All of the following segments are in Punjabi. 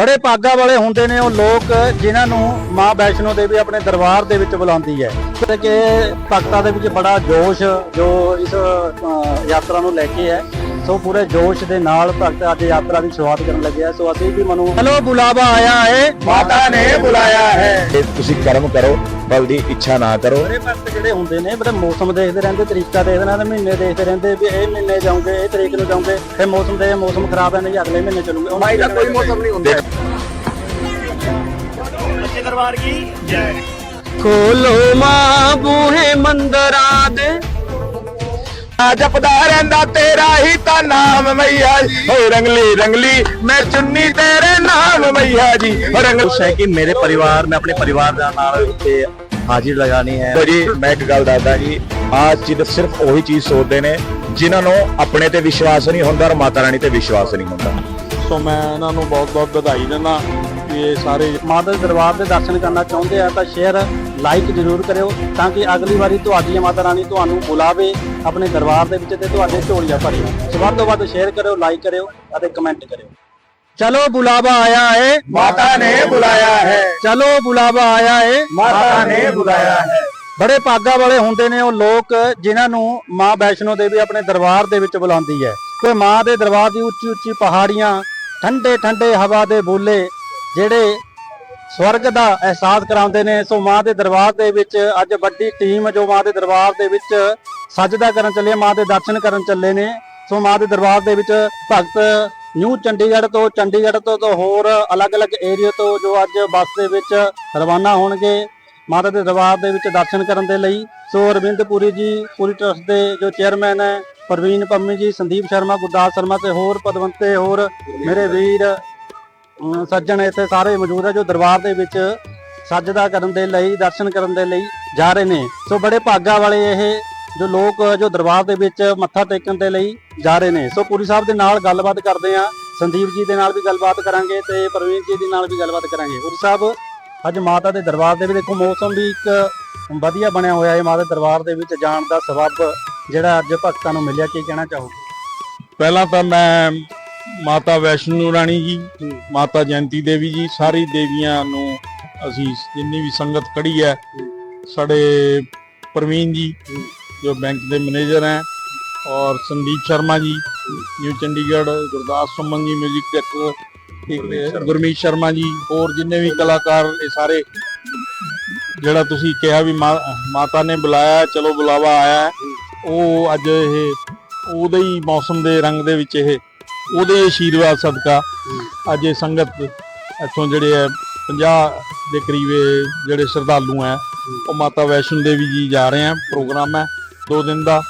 ਬੜੇ ਭਾਗਾ ਵਾਲੇ ਹੁੰਦੇ ਨੇ ਉਹ ਲੋਕ ਜਿਨ੍ਹਾਂ ਨੂੰ ਮਾਂ ਵੈਸ਼ਨੋ ਦੇਵੀ ਆਪਣੇ ਦਰਬਾਰ ਦੇ ਵਿੱਚ ਬੁਲਾਉਂਦੀ ਹੈ। ਤੇ ਕਿ ਭਗਤਾਂ ਦੇ ਵਿੱਚ ਬੜਾ ਜੋਸ਼ ਜੋ ਇਸ ਯਾਤਰਾ ਨੂੰ ਲੈ ਕੇ ਹੈ। ਸੋ ਪੂਰੇ ਜੋਸ਼ ਦੇ ਨਾਲ ਭਗਤ ਅੱਜ ਯਾਤਰਾ ਦੀ ਸ਼ੁਰੂਆਤ ਕਰਨ ਲੱਗੇ ਆ। ਸੋ ਅਸੀਂ ਵੀ ਮਨੂੰ ਚਲੋ ਬੁਲਾਵਾ ਆਇਆ ਹੈ। ਮਾਤਾ ਨੇ ਬੁਲਾਇਆ ਹੈ। ਇਹ ਤੁਸੀਂ ਕਰਮ ਕਰੋ ਬਲ ਦੀ ਇੱਛਾ ਨਾ ਕਰੋ। ਬੜੇ ਭਗਤ ਜਿਹੜੇ ਹੁੰਦੇ ਨੇ ਬੜੇ ਮੌਸਮ ਦੇਖਦੇ ਰਹਿੰਦੇ ਤਰੀਕਾ ਦੇਖਦੇ ਰਹਿੰਦੇ ਮਹੀਨੇ ਦੇਖਦੇ ਰਹਿੰਦੇ ਵੀ ਇਹ ਮਹੀਨੇ ਜਾਉਂਗੇ ਇਹ ਤਰੀਕ ਨੂੰ ਜਾਉਂਗੇ ਫਿਰ ਮੌਸਮ ਦੇ ਮੌਸਮ ਖਰਾਬ ਹੈ ਨਹੀਂ ਅਗਲੇ ਮਹੀਨੇ ਚੱਲੂਗੇ। ਉਹਨਾਂ ਮਾਈ ਦਾ ਕੋਈ ਮੌਸਮ ਨਹੀਂ ਹੁੰਦਾ। ਸੱਚੇ ਦਰਬਾਰ ਕੀ? ਜੈ। ਖੋਲੋ ਮਾਂ ਬੂਹੇ ਮੰਦਰਾਂ ਦੇ। ਜਪਦਾ ਰਹਿੰਦਾ ਤੇਰਾ ਹੀ ਤਾਂ ਨਾਮ ਮਈਆ ਜੀ। ਓਏ ਰੰਗਲੀ ਰੰਗਲੀ ਮੈਂ ਚੁੰਨੀ ਤੇਰੇ ਨਾਮ ਮਈਆ ਜੀ। ਰੰਗ ਹੈ ਕਿ ਮੇਰੇ ਪਰਿਵਾਰ ਮੈਂ ਆਪਣੇ ਪਰਿਵਾਰ ਦਾ ਨਾਲ ਇੱਥੇ ਹਾਜ਼ਰ ਲਗਾਣੀ ਹੈ। ਜੀ ਮੈਂ ਇੱਕ ਗੱਲ ਦੱਸਦਾ ਜੀ। ਆਹ ਚੀਜ਼ ਸਿਰਫ ਉਹੀ ਚੀਜ਼ ਸੋਚਦੇ ਨੇ ਜਿਨ੍ਹਾਂ ਨੂੰ ਆਪਣੇ ਤੇ ਵਿਸ਼ਵਾਸ ਨਹੀਂ ਹੁੰਦਾ ਔਰ ਮਾਤਾ ਰਾਣੀ ਤੇ ਵਿਸ਼ਵਾਸ ਨਹੀਂ ਹੁੰਦਾ। ਸੋ ਮੈਂ ਇਹਨਾਂ ਨੂੰ ਬਹੁਤ ਬਹੁਤ ਵਧਾਈ ਦਿੰਦਾ ਕਿ ਇਹ ਸਾਰੇ ਮਾਤਾ ਦੇ ਦਰਬਾਰ ਦੇ ਦਰਸ਼ਨ ਕਰਨਾ ਚਾਹੁੰਦੇ ਆ ਤਾਂ ਸ਼ਹਿਰ ਲਾਈਕ ਜ਼ਰੂਰ ਕਰਿਓ ਤਾਂ ਕਿ ਅਗਲੀ ਵਾਰੀ ਤੁਹਾਡੀ ਮਾਤਾ ਰਾਣੀ ਤੁਹਾਨੂੰ ਬੁਲਾਵੇ ਆਪਣੇ ਦਰਬਾਰ ਦੇ ਵਿੱਚ ਤੇ ਤੁਹਾਡੇ ਝੋਲੀਆਂ ਭਰੇ ਵੱਧ ਤੋਂ ਵੱਧ ਸ਼ੇਅਰ ਕਰਿਓ ਲਾਈਕ ਕਰਿਓ ਅਤੇ ਕਮੈਂਟ ਕਰਿਓ। ਚਲੋ ਬੁਲਾਵਾ ਆਇਆ ਹੈ ਮਾਤਾ ਨੇ ਬੁਲਾਇਆ ਹੈ। ਚਲੋ ਬੁਲਾਵਾ ਆਇਆ ਹੈ ਮਾਤਾ ਨੇ ਬੁਲਾਇਆ ਹੈ। ਬੜੇ ਭਾਗਾ ਵਾਲੇ ਹੁੰਦੇ ਨੇ ਉਹ ਲੋਕ ਜਿਨ੍ਹਾਂ ਨੂੰ ਮਾਂ ਵੈਸ਼ਨੋ ਦੇਵੀ ਆਪਣੇ ਦਰਬਾਰ ਦੇ ਵਿੱਚ ਬੁਲਾਉਂਦੀ ਹੈ। ਤੇ ਮਾਂ ਦੇ ਦਰਬਾਰ ਦੀ ਉੱਚੀ ਉੱਚੀ ਪਹਾੜੀਆਂ ਠੰਡੇ ਠੰਡੇ ਹਵਾ ਦੇ ਬੋਲੇ ਜਿਹੜੇ ਸਵਰਗ ਦਾ ਅਹਿਸਾਸ ਕਰਾਉਂਦੇ ਨੇ। ਸੋ ਮਾਂ ਦੇ ਦਰਬਾਰ ਦੇ ਵਿੱਚ ਅੱਜ ਵੱਡੀ ਟੀਮ ਜੋ ਮਾਂ ਦੇ ਦਰਬਾਰ ਦੇ ਵਿੱਚ ਸਜਦਾ ਕਰਨ ਚੱਲੇ, ਮਾਂ ਦੇ ਦਰਸ਼ਨ ਕਰਨ ਚੱਲੇ ਨੇ। ਸੋ ਮਾਂ ਦੇ ਦਰਬਾਰ ਦੇ ਵਿੱਚ ਭਗਤ ਨਿਊ ਚੰਡੀਗੜ੍ਹ ਤੋਂ ਚੰਡੀਗੜ੍ਹ ਤੋਂ ਤੋਂ ਹੋਰ ਅਲੱਗ-ਅਲੱਗ ਏਰੀਆ ਤੋਂ ਜੋ ਅੱਜ ਬੱਸ ਦੇ ਵਿੱਚ ਰਵਾਨਾ ਹੋਣਗੇ, ਮਾਤਾ ਦੇ ਦਰਬਾਰ ਦੇ ਵਿੱਚ ਦਰਸ਼ਨ ਕਰਨ ਦੇ ਲਈ। ਸੋ ਅਰਵਿੰਦ ਪੁਰੀ ਜੀ, ਪੁਰੀ ਟਰਸਟ ਦੇ ਜੋ ਚੇਅਰਮੈਨ ਹੈ, ਪ੍ਰਵੀਨ ਪੰਮੀ ਜੀ, ਸੰਦੀਪ ਸ਼ਰਮਾ, ਗੁਰਦਾਸ ਸ਼ਰਮਾ ਤੇ ਹੋਰ ਪਦਵੰਤੇ, ਹੋਰ ਮੇਰੇ ਵੀਰ ਸੱਜਣ ਇੱਥੇ ਸਾਰੇ ਮੌਜੂਦ ਹੈ ਜੋ ਦਰਬਾਰ ਦੇ ਵਿੱਚ ਸੱਜਦਾ ਕਰਨ ਦੇ ਲਈ, ਦਰਸ਼ਨ ਕਰਨ ਦੇ ਲਈ ਜਾ ਰਹੇ ਨੇ। ਸੋ ਬੜੇ ਭਾਗਾ ਵਾਲੇ ਇਹ ਜੋ ਲੋਕ ਜੋ ਦਰਬਾਰ ਦੇ ਵਿੱਚ ਮੱਥਾ ਟੇਕਣ ਦੇ ਲਈ ਜਾ ਰਹੇ ਨੇ। ਸੋ ਪੁਰੀ ਸਾਹਿਬ ਦੇ ਨਾਲ ਗੱਲਬਾਤ ਕਰਦੇ ਆ। ਸੰਦੀਪ ਜੀ ਦੇ ਨਾਲ ਵੀ ਗੱਲਬਾਤ ਕਰਾਂਗੇ ਤੇ ਪ੍ਰਵੀਨ ਜੀ ਦੇ ਨਾਲ ਵੀ ਗੱਲਬਾਤ ਕਰਾਂਗੇ। ਪੁਰੀ ਸਾਹਿਬ, ਅੱਜ ਮਾਤਾ ਦੇ ਦਰਬਾਰ ਦੇ ਵਿੱਚ ਦੇਖੋ, ਮੌਸਮ ਵੀ ਇੱਕ ਵਧੀਆ ਬਣਿਆ ਹੋਇਆ ਹੈ ਮਾਤਾ ਦੇ ਦਰਬਾਰ ਦੇ ਵਿੱਚ ਜਾਣ ਦਾ ਸਬਬ ਜਿਹੜਾ ਅੱਜ ਭਗਤਾਂ ਨੂੰ ਮਿਲਿਆ। ਕੀ ਕਹਿਣਾ ਚਾਹੋਗੇ? ਪਹਿਲਾਂ ਤਾਂ ਮੈਂ ਮਾਤਾ ਵੈਸ਼ਨੂ ਰਾਣੀ ਜੀ ਮਾਤਾ ਜੈੰਤੀ ਦੇਵੀ ਜੀ ਸਾਰੀ ਦੇਵੀਆਂ ਨੂੰ ਅਸੀਂ ਜਿੰਨੀ ਵੀ ਸੰਗਤ ਖੜੀ ਹੈ ਸਾਡੇ ਪ੍ਰਵੀਨ ਜੀ ਜੋ ਬੈਂਕ ਦੇ ਮੈਨੇਜਰ ਹੈ ਔਰ ਸੰਦੀਪ ਸ਼ਰਮਾ ਜੀ ਨਿਊ ਚੰਡੀਗੜ੍ਹ ਗੁਰਦਾਸ ਸੁਮਨ ਜੀ ਮਿਊਜ਼ਿਕ ਡਾਇਰੈਕਟਰ ਗੁਰਮੀਤ ਸ਼ਰਮਾ। ਜੀ ਹੋਰ ਜਿੰਨੇ ਵੀ ਕਲਾਕਾਰ ਇਹ ਸਾਰੇ ਜਿਹੜਾ ਤੁਸੀਂ ਕਿਹਾ ਵੀ ਮਾਤਾ ਨੇ ਬੁਲਾਇਆ ਚਲੋ ਬੁਲਾਵਾ ਆਇਆ ਉਹ ਅੱਜ ਇਹ ਉਹਦੇ ਹੀ ਮੌਸਮ ਦੇ ਰੰਗ ਦੇ ਵਿੱਚ ਇਹ ਉਹਦੇ ਹੀ ਆਸ਼ੀਰਵਾਦ ਸਦਕਾ ਅੱਜ ਇਹ ਸੰਗਤ ਇੱਥੋਂ ਜਿਹੜੇ ਹੈ 50 ਦੇ ਕਰੀਬ ਜਿਹੜੇ ਸ਼ਰਧਾਲੂ ਹੈ, ਉਹ ਮਾਤਾ ਵੈਸ਼ਨੋ ਦੇਵੀ ਜੀ ਜਾ ਰਹੇ ਆ ਪ੍ਰੋਗਰਾਮ ਹੈ, ਦੋ ਦਿਨ ਦਾ।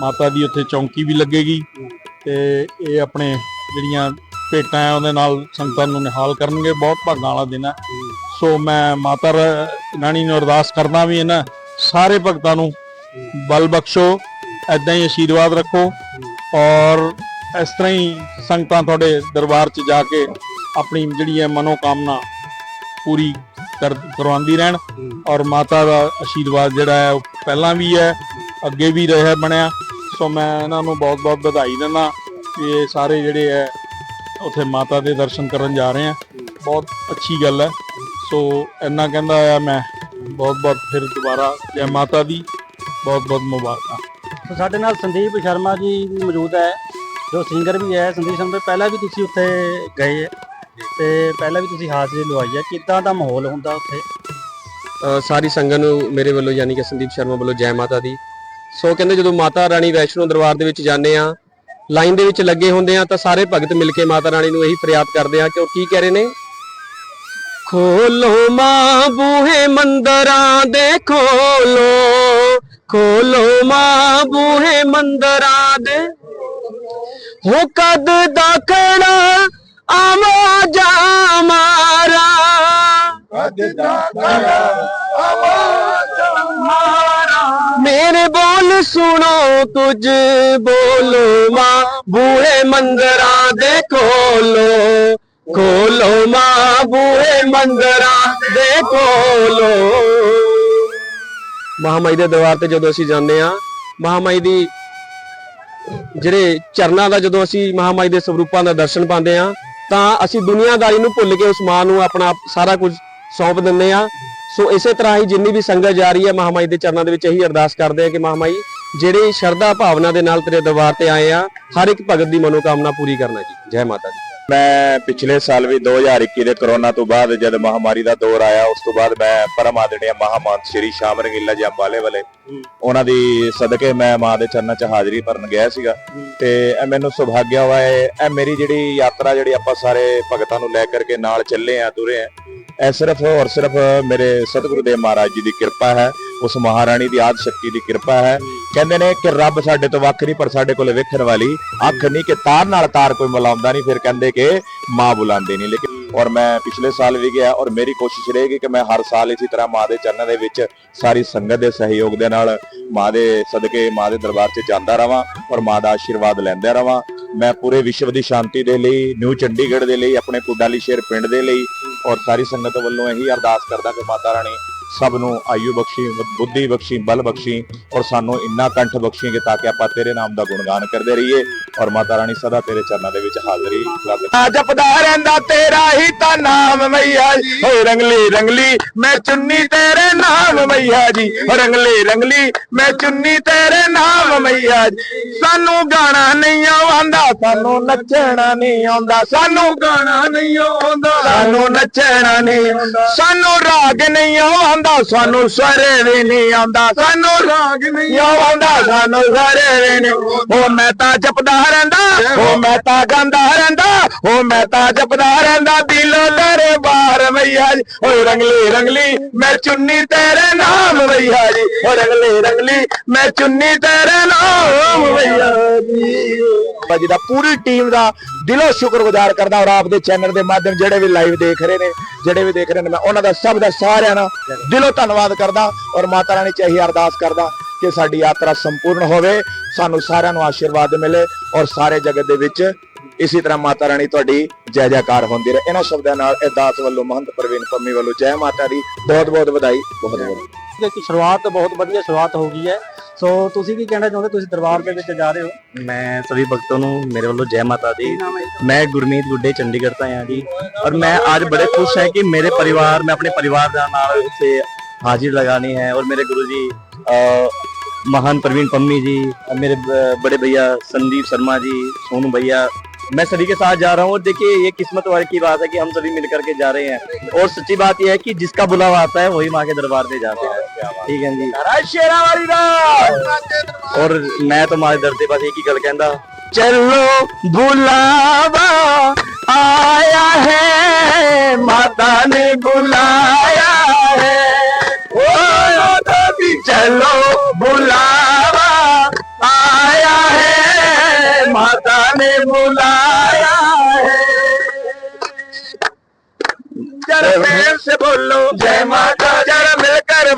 ਮਾਤਾ ਦੀ ਉੱਥੇ ਚੌਂਕੀ ਵੀ ਲੱਗੇਗੀ ਤੇ ਇਹ ਆਪਣੇ ਜਿਹੜੀਆਂ ਭੇਟਾਂ ਹੈ, ਉਹਦੇ ਨਾਲ ਸੰਗਤਾਂ ਨੂੰ ਨਿਹਾਲ ਕਰਨਗੇ। ਬਹੁਤ ਭਾਗਾਂ ਵਾਲਾ ਦਿਨ ਹੈ। ਸੋ ਮੈਂ ਮਾਤਾ ਰ- ਰਾਣੀ ਨੂੰ ਅਰਦਾਸ ਕਰਦਾ ਵੀ ਇਹਨਾਂ ਸਾਰੇ ਭਗਤਾਂ ਨੂੰ ਬਲ ਬਖਸ਼ੋ ਐਦਾਂ ਹੀ ਆਸ਼ੀਰਵਾਦ ਰੱਖੋ ਔਰ ਇਸ ਤਰ੍ਹਾਂ ਹੀ ਸੰਗਤਾਂ ਤੁਹਾਡੇ ਦਰਬਾਰ 'ਚ ਜਾ ਕੇ ਆਪਣੀ ਜਿਹੜੀ ਹੈ ਮਨੋਕਾਮਨਾ ਪੂਰੀ ਕਰ, ਕਰਵਾਉਂਦੀ ਰਹਿਣ ਔਰ ਮਾਤਾ ਦਾ ਆਸ਼ੀਰਵਾਦ ਜਿਹੜਾ ਹੈ ਉਹ ਪਹਿਲਾਂ ਵੀ ਹੈ, ਅੱਗੇ ਵੀ ਰਿਹਾ ਬਣਿਆ। ਸੋ ਮੈਂ ਇਹਨਾਂ ਨੂੰ ਬਹੁਤ-ਬਹੁਤ ਵਧਾਈ ਦਿੰਦਾ ਕਿ ਇਹ ਸਾਰੇ ਜਿਹੜੇ ਹੈ ਉੱਥੇ ਮਾਤਾ ਦੇ ਦਰਸ਼ਨ ਕਰਨ ਜਾ ਰਹੇ ਆ ਬਹੁਤ ਅੱਛੀ ਗੱਲ ਹੈ। ਸੋ ਇੰਨਾ ਕਹਿੰਦਾ ਆ ਮੈਂ, ਬਹੁਤ-ਬਹੁਤ ਫਿਰ ਦੁਬਾਰਾ ਜੈ ਮਾਤਾ ਦੀ ਬਹੁਤ-ਬਹੁਤ ਮੁਬਾਰਕਾਂ। ਸੋ ਸਾਡੇ ਨਾਲ ਸੰਦੀਪ ਸ਼ਰਮਾ ਜੀ ਮੌਜੂਦ ਹੈ। ਜੋ ਸਿੰਗਰ ਵੀ ਹੈ ਸੰਦੀਪ ਸ਼ਰਮਾ ਪਹਿਲਾਂ ਵੀ ਤੁਸੀਂ ਉੱਥੇ ਗਏ ਤੇ ਪਹਿਲਾਂ ਵੀ ਤੁਸੀਂ ਹਾਜ਼ਰੀ ਲਵਾਈ ਹੈ। ਕਿੱਦਾਂ ਦਾ ਮਾਹੌਲ ਹੁੰਦਾ ਉੱਥੇ? ਅ, ਸਾਰੀ ਸੰਗਤ ਨੂੰ ਮੇਰੇ ਵੱਲੋਂ ਯਾਨੀ ਕਿ ਸੰਦੀਪ ਸ਼ਰਮਾ ਵੱਲੋਂ ਜੈ ਮਾਤਾ ਦੀ। ਸੋ ਕਹਿੰਦੇ ਜਦੋਂ ਮਾਤਾ ਰਾਣੀ ਵੈਸ਼ਨੋ ਦਰਬਾਰ ਦੇ ਵਿੱਚ ਜਾਂਦੇ ਆ ਲਾਈਨ ਦੇ ਵਿੱਚ ਲੱਗੇ ਹੁੰਦੇ ਆ ਤਾਂ ਸਾਰੇ ਭਗਤ ਮਿਲ ਕੇ ਮਾਤਾ ਰਾਣੀ ਨੂੰ ਇਹੀ ਫਰਿਆਦ ਕਰਦੇ ਆ ਕਿ ਉਹ ਕੀ ਕਹਿ ਰਹੇ ਨੇ? ਖੋਲੋ ਮਾਂ ਬੂਹੇ ਮੰਦਰਾਂ ਦੇ ਖੋਲੋ ਖੋਲੋ ਮਾਂ ਬੂਹੇ ਮੰਦਰਾਂ ਦੇ ਹੋ ਕਦ ਦਾਖੜਾ ਆਵਾ ਜਾ ਮਾਰਾ। ਮੇਰੇ। ਬੋਲ ਸੁਣੋ ਤੁਝ ਬੋਲੋ ਮਾਂ। ਬੂਹੇ ਮੰਦਰਾਂ ਦੇ ਖੋਲੋ ਖੋਲੋ ਮਾਂ। ਬੂਹੇ ਮੰਦਰਾਂ ਦੇ ਖੋਲੋ ਮਹਾਮਾਈ ਦੇ ਦਰਬਾਰ ਤੇ ਜਦੋਂ ਅਸੀਂ ਜਾਂਦੇ ਆ ਮਹਾਮਾਈ ਦੀ ਜਿਹੜੇ ਚਰਨਾਂ ਦਾ ਜਦੋਂ ਅਸੀਂ ਮਹਾਮਾਈ ਦੇ ਸਰੂਪਾਂ ਦਾ ਦਰਸ਼ਨ ਪਾਉਂਦੇ ਆ ਤਾਂ ਅਸੀਂ ਦੁਨੀਆਦਾਰੀ ਨੂੰ ਭੁੱਲ ਕੇ ਉਸ ਮਾਂ ਨੂੰ ਆਪਣਾ ਸਾਰਾ ਕੁਝ ਸੌਂਪ ਦਿੰਦੇ ਆ ਸੋ ਇਸੇ ਤਰ੍ਹਾਂ ਹੀ ਜਿੰਨੀ ਵੀ ਸੰਗਤ ਜਾ ਰਹੀ ਹੈ ਮਹਾਮਾਈ ਦੇ ਚਰਨਾਂ ਦੇ ਵਿੱਚ, ਇਹੀ ਅਰਦਾਸ ਕਰਦੇ ਆ ਕਿ ਮਹਾਮਾਈ, ਜਿਹੜੇ ਸ਼ਰਧਾ ਭਾਵਨਾ ਦੇ ਨਾਲ ਤੇਰੇ ਦਰਬਾਰ ਤੇ ਆਏ ਆ ਹਰ ਇੱਕ ਭਗਤ ਦੀ ਮਨੋਕਾਮਨਾ ਪੂਰੀ ਕਰਨਾ ਜੀ। ਜੈ ਮਾਤਾ ਦੀ। ਮੈਂ ਪਿਛਲੇ ਸਾਲ ਵੀ 2021 ਦੇ ਕਰੋਨਾ ਤੋਂ ਬਾਅਦ ਜਦ ਮਹਾਮਾਰੀ ਦਾ ਦੌਰ ਆਇਆ ਉਸ ਤੋਂ ਬਾਅਦ ਮੈਂ ਪਰਮ ਆਦਰਣੀय ਮਹਾਮੰਤ ਸ੍ਰੀ ਸ਼ਾਮ ਰੰਗੀਲਾ ਜੀ ਅੰਬਾਲੇ ਵਾਲੇ ਉਹਨਾਂ ਦੀ ਸਦਕੇ ਮੈਂ ਮਾਂ ਦੇ ਚਰਨਾਂ 'ਚ ਹਾਜ਼ਰੀ ਭਰਨ ਗਿਆ ਸੀਗਾ ਤੇ ਇਹ ਮੈਨੂੰ ਸੁਭਾਗਿਆ ਹੋਇਆ ਹੈ ਇਹ ਮੇਰੀ ਜਿਹੜੀ ਯਾਤਰਾ ਜਿਹੜੀ ਆਪਾਂ ਸਾਰੇ ਭਗਤਾਂ ਨੂੰ ਲੈ ਕਰਕੇ ਨਾਲ ਚੱਲੇ ਆ ਤੁਰੇ ਆ ਇਹ ਸਿਰਫ ਔਰ ਸਿਰਫ ਮੇਰੇ ਸਤਿਗੁਰੂ ਦੇਵ ਮਹਾਰਾਜ ਜੀ ਦੀ ਕਿਰਪਾ ਹੈ। ਉਸ ਮਹਾਰਾਣੀ ਦੀ ਆਦ ਸ਼ਕਤੀ ਦੀ ਕਿਰਪਾ ਹੈ। ਕਹਿੰਦੇ ਨੇ ਕਿ ਰੱਬ ਸਾਡੇ ਤੋਂ ਵੱਖ ਨਹੀਂ, ਪਰ ਸਾਡੇ ਕੋਲ ਵੇਖਣ ਵਾਲੀ ਅੱਖ ਨਹੀਂ ਕਿ ਤਾਰ ਨਾਲ ਤਾਰ ਕੋਈ ਮਿਲਾਉਂਦਾ ਨਹੀਂ। ਫਿਰ ਕਹਿੰਦੇ ਕਿ ਮਾਂ ਬੁਲਾਉਂਦੀ ਨਹੀਂ। ਲੇਕਿਨ ਔਰ ਮੈਂ ਪਿਛਲੇ ਸਾਲ ਵੀ ਗਿਆ ਔਰ ਮੇਰੀ ਕੋਸ਼ਿਸ਼ ਰਹੇਗੀ ਕਿ ਮੈਂ ਹਰ ਸਾਲ ਇਸੇ ਤਰ੍ਹਾਂ ਮਾਂ ਦੇ ਚਰਨਾਂ ਦੇ ਵਿੱਚ ਸਾਰੀ ਸੰਗਤ ਦੇ ਸਹਿਯੋਗ ਦੇ ਨਾਲ ਮਾਂ ਦੇ ਸਦਕੇ, ਮਾਂ ਦੇ ਦਰਬਾਰ 'ਚ ਜਾਂਦਾ ਰਵਾਂ ਔਰ ਮਾਂ ਦਾ ਆਸ਼ੀਰਵਾਦ ਲੈਂਦਾ ਰਵਾਂ। ਮੈਂ ਪੂਰੇ ਵਿਸ਼ਵ ਦੀ ਸ਼ਾਂਤੀ ਦੇ ਲਈ, ਨਿਊ ਚੰਡੀਗੜ੍ਹ ਦੇ ਲਈ, ਆਪਣੇ ਕੁਡਾਲੀ ਸ਼ੇਰ ਪਿੰਡ ਦੇ ਲਈ ਔਰ ਸਾਰੀ ਸੰਗਤ ਵੱਲੋਂ ਇਹੀ ਅਰਦਾਸ ਕਰਦਾ ਕਿ ਮਾਤਾ ਰਾਣੀ ਸਭ ਨੂੰ ਆਯੂ ਬਖਸ਼ੀ ਬੁੱਧੀ ਬਖਸ਼ੀ, ਬਲ ਬਖਸ਼ੀ ਔਰ ਸਾਨੂੰ ਇੰਨਾ ਕੰਠ ਬਖਸ਼ੀ ਕਿ ਤਾਂ ਕਿ ਆਪਾਂ ਤੇਰੇ ਨਾਮ ਦਾ ਗੁਣਗਾਨ ਕਰਦੇ ਰਹੀਏ ਔਰ ਮਾਤਾ ਰਾਣੀ ਸਦਾ ਤੇਰੇ ਚਰਨਾਂ ਦੇ ਵਿੱਚ ਹਾਜ਼ਰੀ ਜਪਦਾ ਰਹਿੰਦਾ ਤੇਰਾ ਹੀ ਤਾਂ ਨਾਮ ਮਈਆ ਜੀ। ਓ ਰੰਗਲੀ ਰੰਗਲੀ, ਮੈਂ ਚੁੰਨੀ ਤੇਰੇ ਨਾਮ ਮਈਆ ਜੀ। ਰੰਗਲੀ ਰੰਗਲੀ, ਮੈਂ ਚੁੰਨੀ ਤੇਰੇ ਨਾਮ ਮਈਆ ਜੀ। ਸਾਨੂੰ ਗਾਣਾ ਨਹੀਂ ਆਉਂਦਾ, ਸਾਨੂੰ ਨੱਚਣਾ ਨਹੀਂ ਆਉਂਦਾ। ਸਾਨੂੰ ਗਾਣਾ ਨਹੀਂ ਆਉਂਦਾ, ਸਾਨੂੰ ਨੱਚਣਾ ਨਹੀਂ ਆਉਂਦਾ। ਸਾਨੂੰ ਰਾਗ ਨਹੀਂ ਆਉਂਦਾ, ਸਾਨੂੰ ਸਵਰੇ ਵੀ ਨਹੀਂ ਆਉਂਦਾ। ਸਾਨੂੰ ਰਾਗ ਨਹੀਂ ਆਉਂਦਾ, ਸਾਨੂੰ ਸਵਰੇ ਵੀ ਨਹੀਂ ਓ ਮੈਂ ਤਾਂ ਜਪਦਾ ਰਹਿੰਦਾ ਓ ਮੈਂ ਤਾਂ ਗਾਉਂਦਾ ਰਹਿੰਦਾ ਓ ਮੈਂ ਤਾਂ ਜਪਦਾ ਰਹਿੰਦਾ। ਦਿਲੋਂ ਤੇਰੇ ਬਾਹਰ ਮਈਆ ਜੀ। ਓ ਰੰਗਲੀ ਰੰਗਲੀ, ਮੈਂ ਚੁੰਨੀ ਤੇਰੇ ਨਾਮ ਮਈਆ ਜੀ। ਓ ਰੰਗਲੀ ਰੰਗਲੀ, ਮੈਂ ਚੁੰਨੀ ਤੇਰੇ ਨਾਮ ਮਈਆ ਜੀ। ਬਾਜੀ ਦਾ ਪੂਰੀ ਟੀਮ ਦਾ ਦਿਲੋਂ ਸ਼ੁਕਰਗੁਜ਼ਾਰ ਕਰਦਾ ਔਰ ਆਪ ਦੇ ਚੈਨਲ ਦੇ ਮਾਧਿਅਮ ਜਿਹੜੇ ਵੀ ਲਾਈਵ ਦੇਖ ਰਹੇ ਨੇ ਜਿਹੜੇ ਵੀ ਦੇਖ ਰਹੇ ਨੇ, ਮੈਂ ਉਹਨਾਂ ਦਾ ਸਭ ਦਾ ਸਾਰਿਆਂ ਦਾ ਦਿਲੋਂ ਧੰਨਵਾਦ ਕਰਦਾ ਔਰ ਮਾਤਾ ਰਾਣੀ ਚ ਇਹੀ ਅਰਦਾਸ ਕਰਦਾ ਕਿ ਸਾਡੀ ਯਾਤਰਾ ਸੰਪੂਰਨ ਹੋਵੇ, ਸਾਨੂੰ ਸਾਰਿਆਂ ਨੂੰ ਆਸ਼ੀਰਵਾਦ ਮਿਲੇ ਔਰ ਸਾਰੇ ਜਗਤ ਦੇ ਵਿੱਚ ਇਸੇ ਤਰ੍ਹਾਂ ਮਾਤਾ ਰਾਣੀ ਤੁਹਾਡੀ ਜੈ ਜੈਕਾਰ ਹੁੰਦੀ ਰਹੇ। ਇਹਨਾਂ ਸ਼ਬਦਾਂ ਨਾਲ ਇਹ ਵੱਲੋਂ ਮਹੰਤ ਪ੍ਰਵੀਨ ਪੰਮੀ ਵੱਲੋਂ ਜੈ ਮਾਤਾ ਦੀ ਬਹੁਤ ਬਹੁਤ ਵਧਾਈ ਬਹੁਤ ਬਹੁਤ ਕਿ ਸ਼ੁਰੂਆਤ ਬਹੁਤ ਵਧੀਆ ਸ਼ੁਰੂਆਤ ਹੋ ਗਈ ਹੈ। ਸੋ ਤੁਸੀਂ ਕੀ ਕਹਿਣਾ ਚਾਹੁੰਦੇ ਤੁਸੀਂ ਦਰਬਾਰ ਦੇ ਵਿੱਚ ਜਾ ਰਹੇ ਹੋ मैं सभी भक्तों ਨੂੰ मेरे ਵੱਲੋਂ जय माता दी ਕੀ ਨਾਮ ਹੈ मैं गुरमीत गुड्डे चंडीगढ़ ਤੋਂ ਆਇਆ ਜੀ और मैं आज बड़े खुश है कि मेरे परिवार मैं अपने परिवार ਦੇ ਨਾਲ ਇੱਥੇ हाजिर लगानी है और मेरे गुरु जी अ, महान प्रवीण पम्मी जी और मेरे ब- बड़े भैया संदीप शर्मा जी सोनू भैया मैं सभी के साथ जा रहा हूँ और देखिए ये किस्मत वाली की बात है कि हम सभी मिलकर के जा रहे हैं और सच्ची बात यह है कि जिसका बुलावा आता है वही माँ के दरबार में जाता है ठीक है जी ਸ਼ੇਰਾਂ ਵਾਲੀ ਦਾ और मैं तो माँ दर ते बस एक ही गल कहता चलो बुलावा आया है माता ने बुलाया है ओ देवी चलो बुलावा आया है माता ने बुलाया है जरा प्रेम से बोलो जय माता जरा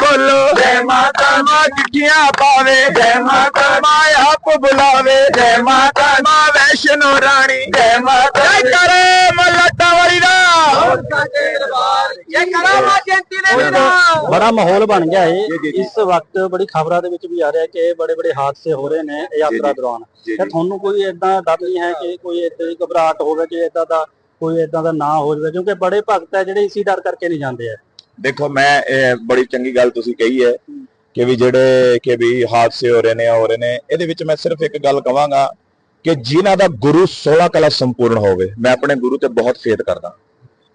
ਬੋਲੋ। ਜੈ ਮਾਤਾ ਮਾਂ ਚਿੱਠੀਆਂ ਪਾਵੇ। ਜੈ ਮਾਤਾ ਮਾਂ ਆਪ ਬੁਲਾਵੇ। ਜੈ ਮਾਤਾ ਮਾਂ ਵੈਸ਼ਨੋ ਰਾਣੀ। ਜੈ ਮਾਤਾ ਜੈ ਕਰੇ ਮਲਟਾ ਵਾਲੀ ਦਾ। ਬੜਾ ਮਾਹੌਲ ਬਣ ਗਿਆ ਏ ਇਸ ਵਕਤ ਬੜੀ ਖਬਰਾਂ ਦੇ ਵਿੱਚ ਵੀ ਆ ਰਿਹਾ ਕਿ ਬੜੇ ਬੜੇ ਹਾਦਸੇ ਹੋ ਰਹੇ ਨੇ ਯਾਤਰਾ ਦੌਰਾਨ। ਤੇ ਤੁਹਾਨੂੰ ਕੋਈ ਇਦਾਂ ਡਰ ਨਹੀਂ ਹੈ ਕਿ ਕੋਈ ਇਦਾਂ ਦੀ ਘਬਰਾਹਟ ਹੋਵੇ ਕਿ ਇਦਾਂ ਦਾ ਕੋਈ ਇਦਾਂ ਦਾ ਨਾ ਹੋ ਜਾਵੇ ਕਿਉਂਕਿ ਬੜੇ ਭਗਤ ਹੈ ਜਿਹੜੇ ਇਸੇ ਡਰ ਕਰਕੇ ਨਹੀਂ ਜਾਂਦੇ ਆ। ਦੇਖੋ, ਮੈਂ, ਇਹ ਬੜੀ ਚੰਗੀ ਗੱਲ ਤੁਸੀਂ ਕਹੀ ਹੈ ਕਿ ਵੀ ਜਿਹੜੇ, ਕਿ ਵੀ ਹਾਦਸੇ ਹੋ ਰਹੇ ਨੇ ਹੋ ਰਹੇ ਨੇ, ਇਹਦੇ ਵਿੱਚ ਮੈਂ ਸਿਰਫ ਇੱਕ ਗੱਲ ਕਵਾਂਗਾ ਕਿ ਜਿਨ੍ਹਾਂ ਦਾ ਗੁਰੂ 16 ਕਲਾ ਸੰਪੂਰਨ ਹੋਵੇ, ਮੈਂ ਆਪਣੇ ਗੁਰੂ ਤੇ ਬਹੁਤ ਫੇਥ ਕਰਦਾ।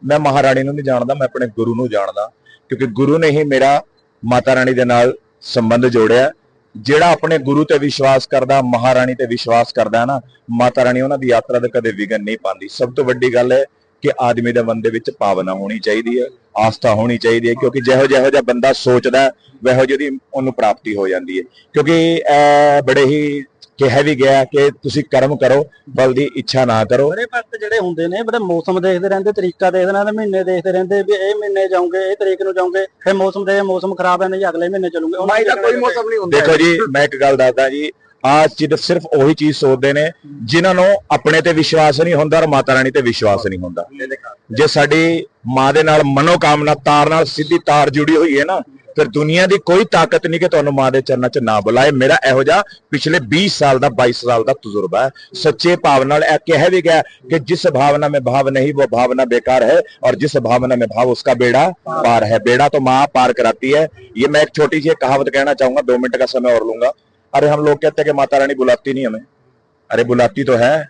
ਮੈਂ ਮਹਾਰਾਣੀ ਨੂੰ ਨਹੀਂ ਜਾਣਦਾ, ਮੈਂ ਆਪਣੇ ਗੁਰੂ ਨੂੰ ਜਾਣਦਾ, ਕਿਉਂਕਿ ਗੁਰੂ ਨੇ ਹੀ ਮੇਰਾ ਮਾਤਾ ਰਾਣੀ ਦੇ ਨਾਲ ਸੰਬੰਧ ਜੋੜਿਆ। ਜਿਹੜਾ ਆਪਣੇ ਗੁਰੂ ਤੇ ਵਿਸ਼ਵਾਸ ਕਰਦਾ, ਮਹਾਰਾਣੀ ਤੇ ਵਿਸ਼ਵਾਸ ਕਰਦਾ ਹੈ ਨਾ, ਮਾਤਾ ਰਾਣੀ ਉਹਨਾਂ ਦੀ ਯਾਤਰਾ ਦੇ ਕਦੇ ਵਿਗਨ ਨਹੀਂ ਪਾਉਂਦੀ। ਸਭ ਤੋਂ ਵੱਡੀ ਗੱਲ ਹੈ ਕਿ ਆਦਮੀ ਦੇ ਮਨ ਦੇ ਵਿੱਚ ਭਾਵਨਾ ਹੋਣੀ ਚਾਹੀਦੀ ਹੈ। ਆਸਥਾ ਹੋਣੀ ਚਾਹੀਦੀ ਹੈ ਕਿਉਂਕਿ ਜਿਹੋ ਜਿਹੋ ਜਿਹਾ ਬੰਦਾ ਸੋਚਦਾ ਵਹੋ ਜਿਹੀ ਉਹਨੂੰ ਪ੍ਰਾਪਤੀ ਹੋ ਜਾਂਦੀ ਹੈ। ਕਿਉਂਕਿ ਇਹ ਬੜੇ ਹੀ ਕਿਹਾ ਵੀ ਗਿਆ ਕਿ ਤੁਸੀਂ ਕਰਮ ਕਰੋ ਬਲ ਦੀ ਇੱਛਾ ਨਾ ਕਰੋ। ਬੜੇ ਭਗਤ ਜਿਹੜੇ ਹੁੰਦੇ ਨੇ ਬੜੇ ਮੌਸਮ ਦੇਖਦੇ ਰਹਿੰਦੇ ਤਰੀਕਾ ਦੇਖਦੇ ਰਹਿੰਦੇ ਮਹੀਨੇ ਦੇਖਦੇ ਰਹਿੰਦੇ ਵੀ ਇਹ ਮਹੀਨੇ ਜਾਉਂਗੇ ਇਹ ਤਰੀਕ ਨੂੰ ਜਾਉਂਗੇ ਫਿਰ ਮੌਸਮ ਦੇ ਮੌਸਮ ਖਰਾਬ ਹੈ ਨਹੀਂ ਅਗਲੇ ਮਹੀਨੇ ਚੱਲੂਗੇ। ਉਹਨਾਂ ਦੀ ਜਗ੍ਹਾ ਨਹੀਂ ਹੁੰਦਾ ਦੇਖੋ ਜੀ ਮੈਂ ਇੱਕ ਗੱਲ ਦੱਸਦਾ ਜੀ ਆ ਚੀਜ਼ ਸਿਰਫ ਉਹੀ ਚੀਜ਼ ਸੋਚਦੇ ਨੇ ਜਿਨ੍ਹਾਂ ਨੂੰ ਆਪਣੇ ਤੇ ਵਿਸ਼ਵਾਸ ਨਹੀਂ ਹੁੰਦਾ ਔਰ ਮਾਤਾ ਰਾਣੀ ਤੇ ਵਿਸ਼ਵਾਸ ਨਹੀਂ ਹੁੰਦਾ। ਜੇ ਸਾਡੀ ਮਾਂ ਦੇ ਨਾਲ ਮਨੋ ਕਾਮਨਾ ਤਾਰ ਨਾਲ ਸਿੱਧੀ ਤਾਰ ਜੁੜੀ ਹੋਈ ਹੈ ਨਾ, ਫਿਰ ਦੁਨੀਆ ਦੀ ਕੋਈ ਤਾਕਤ ਨਹੀਂ ਕਿ ਤੁਹਾਨੂੰ ਮਾਂ ਦੇ ਚਰਨਾਂ 'ਚ ਨਾ ਬੁਲਾਏ। ਮੇਰਾ ਇਹੋ ਜਿਹਾ ਪਿਛਲੇ 20 ਸਾਲ ਦਾ 22 ਸਾਲ ਦਾ ਤਜਰਬਾ ਹੈ। ਸੱਚੇ ਭਾਵ ਨਾਲ ਇਹ ਕਿਹਾ ਵੀ ਗਿਆ ਕਿ ਜਿਸ ਭਾਵਨਾ ਮੇ ਭਾਵ ਨਹੀਂ, ਉਹ ਭਾਵਨਾ ਬੇਕਾਰ ਹੈ ਔਰ ਜਿਸ ਭਾਵਨਾ ਮੇ ਭਾਵ ਉਸਕਾ ਬੇੜਾ ਪਾਰ ਹੈ। ਬੇੜਾ ਤੋਂ ਮਾਂ ਪਾਰ ਕਰਾਤੀ ਹੈ। ਇਹ ਮੈਂ ਇੱਕ ਛੋਟੀ ਜਿਹੀ ਕਹਾਵਤ ਕਹਿਣਾ ਚਾਹੂੰਗਾ 2 ਮਿੰਟ ਦਾ ਸਮਾਂ ਹੋਰ ਲੂੰਗਾ अरे हम लोग कहते हैं कि माता रानी बुलाती नहीं हमें। अरे बुलाती तो है,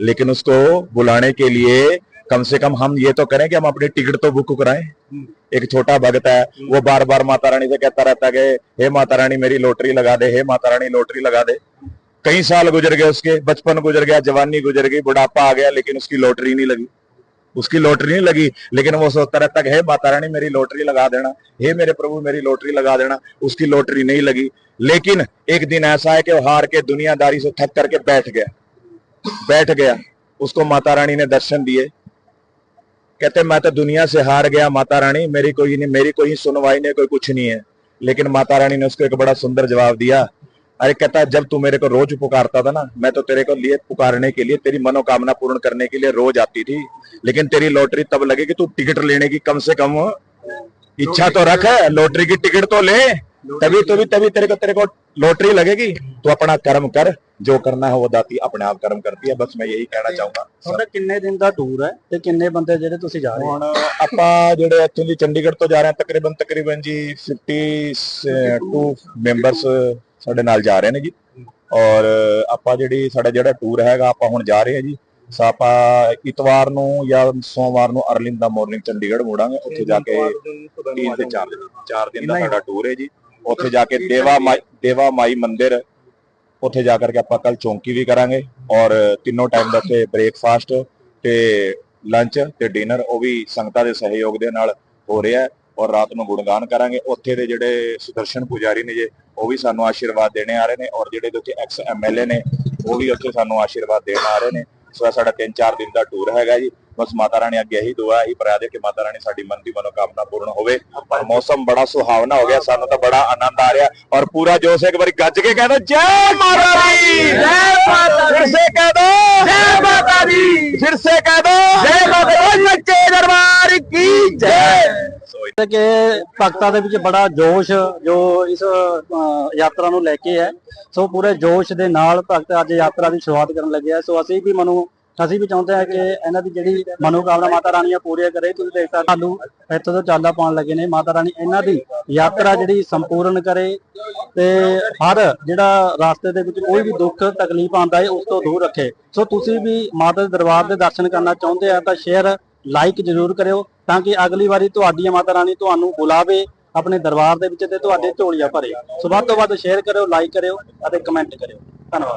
लेकिन उसको बुलाने के लिए कम से कम हम ये तो करें कि हम अपनी टिकट तो बुक कराएँ। एक छोटा भगत है, वो बार बार माता रानी से कहता रहता है कि, हे माता रानी, मेरी लॉटरी लगा दे, हे माता रानी, लॉटरी लगा दे। कई साल गुजर गए उसके, बचपन गुजर गया, जवानी गुजर गई, बुढ़ापा आ गया, लेकिन उसकी लॉटरी नहीं लगी। उसकी लॉटरी नहीं लगी। लेकिन वो सोचता रहता हे माता रानी, मेरी लॉटरी लगा देना। हे मेरे प्रभु, मेरी लॉटरी लगा देना। उसकी लॉटरी नहीं लगी। लेकिन एक दिन ऐसा है कि वो हार के दुनियादारी से थक करके बैठ गया। बैठ गया। उसको माता रानी ने दर्शन दिए। कहते, मैं तो दुनिया से हार गया माता रानी। मेरी कोई नहीं, मेरी कोई सुनवाई नहीं, कोई कुछ नहीं है। लेकिन माता रानी ने उसको एक बड़ा सुंदर जवाब दिया। अरे कहता है, जब तू मेरे को रोज पुकारता था ना मैं तो तेरे को लिए पुकारने के लिए तेरी मनोकामना पूर्ण करने के लिए रोज आती थी। लेकिन तेरी लॉटरी तब लगे कि तू टिकट लेने की कम से कम इच्छा तो रख लॉटरी की टिकट तो ले। तभी तो भी तभी तेरे को तेरे को लॉटरी लगेगी तो अपना कर्म कर जो करना है वो दाती अपने आप कर्म करती है बस मैं यही कहना चाहूंगा ਤੁਹਾਡਾ ਕਿੰਨੇ ਦਿਨ ਦਾ ਟੂਰ ਹੈ ਤੇ ਕਿੰਨੇ ਬੰਦੇ ਜਿਹੜੇ ਤੁਸੀਂ ਜਾ ਰਹੇ ਹੋ ਹੁਣ ਆਪਾਂ ਜਿਹੜੇ ਇੱਥੋਂ ਦੀ ਚੰਡੀਗੜ੍ਹ ਤੋਂ ਜਾ ਰਹੇ ਹਾਂ ਤਕਰੀਬਨ ਤਕਰੀਬਨ ਜੀ 52 ਮੈਂਬਰਸ ਸਾਡੇ ਨਾਲ ਜਾ ਰਹੇ ਨੇ ਜੀ ਔਰ ਆਪਾਂ ਜਿਹੜੀ ਸਾਡਾ ਜਿਹੜਾ ਟੂਰ ਹੈਗਾ ਆਪਾਂ ਹੁਣ ਜਾ ਰਹੇ ਹਾਂ ਜੀ ਸੋ ਆਪਾਂ ਇਤਵਾਰ ਨੂੰ ਜਾਂ ਸੋਮਵਾਰ ਨੂੰ ਅਰਲਿੰਗ ਦਾ ਮਾਰਨਿੰਗ ਚੰਡੀਗੜ੍ਹ ਮੁੜਾਂਗੇ ਉੱਥੇ ਜਾ ਕੇ ਤਿੰਨ ਤੇ ਚਾਰ ਦਿਨ ਚਾਰ ਦਿਨ ਦਾ ਸਾਡਾ ਟੂਰ ਹੈ ਜੀ ਉੱਥੇ ਜਾ ਕੇ ਦੇਵਾ ਮਾਈ ਦੇਵਾ ਮਾਈ ਮੰਦਿਰ, ਉੱਥੇ ਜਾ ਕਰਕੇ ਆਪਾਂ ਕੱਲ ਚੌਂਕੀ ਵੀ ਕਰਾਂਗੇ ਔਰ ਤਿੰਨੋਂ ਟਾਈਮ ਦਾ ਉੱਥੇ ਬ੍ਰੇਕਫਾਸਟ ਤੇ ਲੰਚ ਤੇ ਡਿਨਰ ਉਹ ਵੀ ਸੰਗਤਾਂ ਦੇ ਸਹਿਯੋਗ ਦੇ ਨਾਲ ਹੋ ਰਿਹਾ ਹੈ ਔਰ ਰਾਤ ਨੂੰ ਗੁਣਗਾਨ ਕਰਾਂਗੇ। ਉੱਥੇ ਦੇ ਜਿਹੜੇ ਸੁਦਰਸ਼ਨ ਪੁਜਾਰੀ ਨੇ ਜੇ, ਉਹ ਵੀ ਸਾਨੂੰ ਆਸ਼ੀਰਵਾਦ ਦੇਣੇ ਆ ਰਹੇ ਨੇ ਔਰ ਜਿਹੜੇ ਉੱਥੇ ਐਕਸ ਐਮਐਲਏ ਨੇ, ਉਹ ਵੀ ਉੱਥੇ ਸਾਨੂੰ ਆਸ਼ੀਰਵਾਦ ਦੇਣ ਆ ਰਹੇ ਨੇ। ਸੋ ਇਹ ਸਾਡਾ 3-4 ਦਿਨ ਦਾ ਟੂਰ ਹੈਗਾ ਜੀ। ਬਸ ਮਾਤਾ ਰਾਣੀ ਅੱਗੇ ਇਹੀ ਦੁਆ ਇਹੀ ਪ੍ਰਾਰਥਨਾ ਕਿ ਮਾਤਾ ਰਾਣੀ ਸਾਡੀ ਮਨ ਦੀ ਮਨੋਕਾਮਨਾ ਪੂਰਨ ਹੋਵੇ। ਮੌਸਮ ਬੜਾ ਸੁਹਾਵਣਾ ਹੋ ਗਿਆ ਸਾਨੂੰ ਤਾਂ ਬੜਾ ਆਨੰਦ ਆ ਰਿਹਾ। ਔਰ ਪੂਰਾ ਜੋਸ਼ ਇੱਕ ਵਾਰੀ ਗੱਜ ਕੇ ਕਹਿ ਦੋ ਜੈ ਮਾਤਾ ਦੀ! ਜੈ ਮਾਤਾ ਦੀ! ਫਿਰ ਸੇ ਕਹਿ ਦੋ ਜੈ ਮਾਤਾ ਦੀ! ਫਿਰ ਸੇ ਕਹਿ ਦੋ ਜੈ ਮਾਤਾ ਦੀ! ਸੱਚੇ ਦਰਬਾਰ ਕੀ ਜੈ! ਕਿ ਭਗਤਾਂ ਦੇ ਵਿੱਚ ਬੜਾ ਜੋਸ਼ ਜੋ ਇਸ ਯਾਤਰਾ ਨੂੰ ਲੈ ਕੇ ਹੈ। ਸੋ ਪੂਰੇ ਜੋਸ਼ ਦੇ ਨਾਲ ਭਗਤ ਅੱਜ ਯਾਤਰਾ ਦੀ ਸ਼ੁਰੂਆਤ ਕਰਨ ਲੱਗੇ ਆ। ਸੋ ਅਸੀਂ ਵੀ ਮਨੋ ਅਸੀਂ ਵੀ ਚਾਹੁੰਦੇ ਹਾਂ ਕਿ ਇਹਨਾਂ ਦੀ ਜਿਹੜੀ ਮਨੋਕਾਮਨਾ ਮਾਤਾ ਰਾਣੀ ਆ ਪੂਰੀਆਂ ਕਰੇ। ਤੁਸੀਂ ਦੇਖ ਸਕਦੇ ਚਾਲੂ ਇੱਥੋਂ ਤੋਂ ਚਾਲਾ ਪਾਉਣ ਲੱਗੇ ਨੇ। ਮਾਤਾ ਰਾਣੀ ਇਹਨਾਂ ਦੀ ਯਾਤਰਾ ਜਿਹੜੀ ਸੰਪੂਰਨ ਕਰੇ ਤੇ ਹਰ ਜਿਹੜਾ ਰਾਸਤੇ ਦੇ ਵਿੱਚ ਕੋਈ ਵੀ ਦੁੱਖ, ਤਕਲੀਫ ਆਉਂਦਾ ਹੈ, ਉਸ ਤੋਂ ਦੂਰ ਰੱਖੇ। ਸੋ ਤੁਸੀਂ ਵੀ ਮਾਤਾ ਦੇ ਦਰਬਾਰ ਦੇ ਦਰਸ਼ਨ ਕਰਨਾ ਚਾਹੁੰਦੇ ਆ ਤਾਂ ਸ਼ੇਅਰ ਲਾਈਕ ਜ਼ਰੂਰ ਕਰਿਓ ਤਾਂ ਕਿ ਅਗਲੀ ਵਾਰੀ ਤੁਹਾਡੀ ਮਾਤਾ ਰਾਣੀ ਤੁਹਾਨੂੰ ਬੁਲਾਵੇ ਆਪਣੇ ਦਰਬਾਰ ਦੇ ਵਿੱਚ ਤੇ ਤੁਹਾਡੇ ਝੋਲੀਆਂ ਭਰੇ। ਸੋ ਵੱਧ ਤੋਂ ਵੱਧ ਸ਼ੇਅਰ ਕਰਿਓ ਲਾਈਕ ਕਰਿਓ ਅਤੇ ਕਮੈਂਟ ਕਰਿਓ। ਧੰਨਵਾਦ।